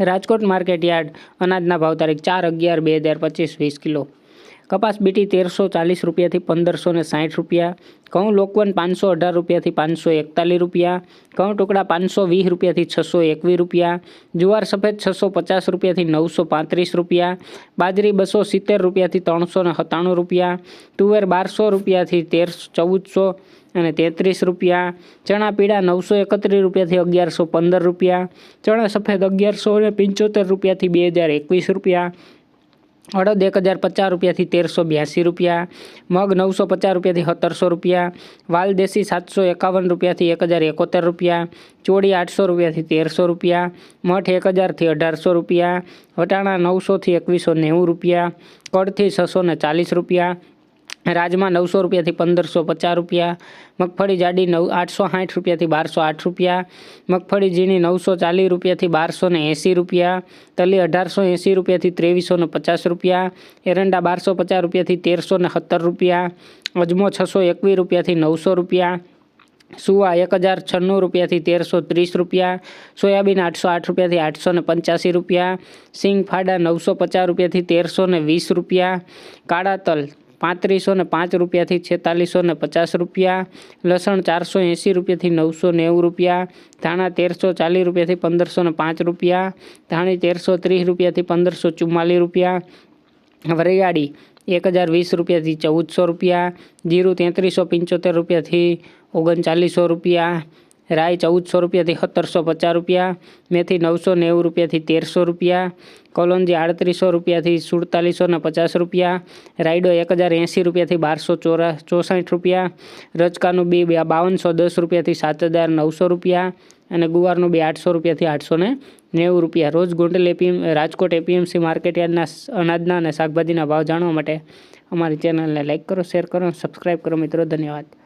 Rajkot market yard. અનાજના ભાવ તારીખ ચાર અગિયાર બે હજાર પચીસ વીસ કિલો. કપાસ બીટી તેરસો ચાલીસ રૂપિયાથી પંદરસો ને સાઠ રૂપિયા. ઘઉં લોકવન પાંચસો અઢાર રૂપિયાથી પાંચસો એકતાલીસ રૂપિયા. ઘઉં ટુકડા પાંચસો વીસ રૂપિયાથી છસો એકવીસ રૂપિયા. જુવાર સફેદ છસો પચાસ રૂપિયાથી નવસો પાંત્રીસ રૂપિયા. બાજરી બસો સિત્તેર રૂપિયાથી ત્રણસો ને સત્તાણું રૂપિયા. તુવેર બારસો રૂપિયાથી તેરસો ચૌદસો અને તેત્રીસ રૂપિયા. ચણા પીળા નવસો એકત્રીસ રૂપિયાથી અગિયારસો પંદર રૂપિયા. ચણા સફેદ અગિયારસો ને પંચોતેર રૂપિયાથી બે હજાર એકવીસ રૂપિયા. અડદ એક હજાર પચાસ રૂપિયાથી તેરસો બ્યાસી રૂપિયા, મગ નવસો પચાસ રૂપિયાથી સત્તરસો રૂપિયા વાલ દેશી સાતસો એકાવન રૂપિયાથી એક હજાર એકોતેર રૂપિયા, ચોળી આઠસો રૂપિયાથી તેરસો રૂપિયા, મઠ એક હજારથી અઢારસો રૂપિયા, વટાણા નવસોથી એકવીસો નેવું રૂપિયા કડથી છસો ને ચાલીસ રૂપિયા રાજમા નવસો રૂપિયાથી પંદરસો પચાસ રૂપિયા, મગફળી જાડી નવ, આઠસો સાઠ રૂપિયાથી બારસો આઠ રૂપિયા, મગફળી ઝીણી નવસો ચાલીસ રૂપિયાથી બારસો ને એંસી રૂપિયા, તલી અઢારસો એંસી રૂપિયાથી ત્રેવીસો ને પચાસ રૂપિયા, એરંડા બારસો પચાસ રૂપિયાથી તેરસો ને સત્તર રૂપિયા, અજમો છસો એકવીસ રૂપિયાથી નવસો રૂપિયા, સુવા એક હજાર છન્નું રૂપિયાથી તેરસો ત્રીસ રૂપિયા, સોયાબીન આઠસો આઠ રૂપિયાથી આઠસો ને પંચ્યાસી રૂપિયા સિંગ ફાડા નવસો પચાસ રૂપિયાથી તેરસો ને વીસ રૂપિયા, કાળા તલ પાંત્રીસો ને પાંચ રૂપિયાથી છેતાલીસો ને પચાસ રૂપિયા, લસણ ચારસો એંસી રૂપિયાથી નવસો નેવું રૂપિયા, ધાણા તેરસો ચાલીસ રૂપિયાથી પંદરસો ને પાંચ રૂપિયા, ધાણી તેરસો ત્રીસ રૂપિયાથી પંદરસો ચુમ્માલીસ રૂપિયા, વરિયાળી એક હજાર વીસ રૂપિયાથી ચૌદસો રૂપિયા, જીરું તેત્રીસો પંચોતેર રૂપિયાથી ઓગણચાલીસો રૂપિયા રાઈ ચૌદસો રૂપિયાથી સત્તરસો પચાસ રૂપિયા, મેથી નવસો નેવું રૂપિયાથી તેરસો રૂપિયા, કોલોનજી આડત્રીસો રૂપિયાથી સુડતાલીસો ને પચાસ રૂપિયા, રાયડો એક હજાર એંસી રૂપિયાથી બારસો ચોરા, ચોસઠ રૂપિયા રચકાનું બી બાવનસો દસ રૂપિયાથી સાત હજાર નવસો રૂપિયા અને ગુવારનું બી આઠસો રૂપિયાથી આઠસો ને નેવું રૂપિયા. રોજ Gondal APM Rajkot APMC market યાર્ડના અનાજના અને શાકભાજીના ભાવ જાણવા માટે અમારી ચેનલને લાઇક કરો, શેર કરો સબસ્ક્રાઈબ કરો મિત્રો. ધન્યવાદ.